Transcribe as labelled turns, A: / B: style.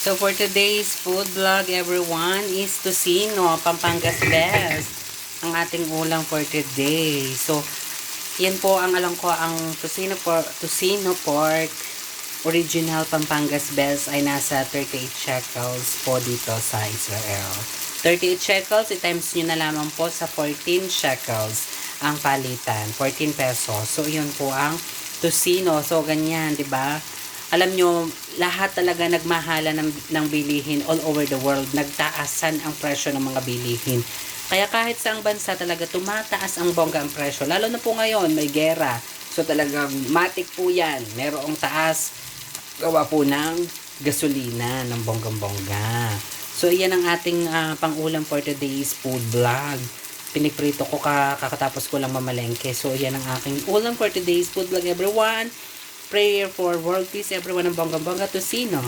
A: So for today's food vlog everyone is Tocino, Pampangas Best. Ang ating ulam for today. So yan po ang alam ko ang Tocino por Tocino pork original Pampangas Best ay nasa 38 shekels po dito sa Israel. 38 shekels, i-times nyo na lamang po sa 14 shekels ang palitan. 14 pesos. So, yun po ang Tocino. So, ganyan, di ba? Alam nyo, lahat talaga nagmahala ng, ng bilihin all over the world. Nagtaasan ang presyo ng mga bilihin. Kaya kahit sa ang bansa talaga tumataas ang bongga ang presyo. Lalo na po ngayon, may gera. So talagang matik po yan. Merong taas. Gawa po ng gasolina ng bonggang-bongga. So iyan ang ating ah, pang-ulam for today's food vlog. Piniprito ko ka, kakatapos ko lang mamalengke. So iyan ang aking ulam for today's food vlog everyone prayer for world peace everyone ng bonggang bongga to sino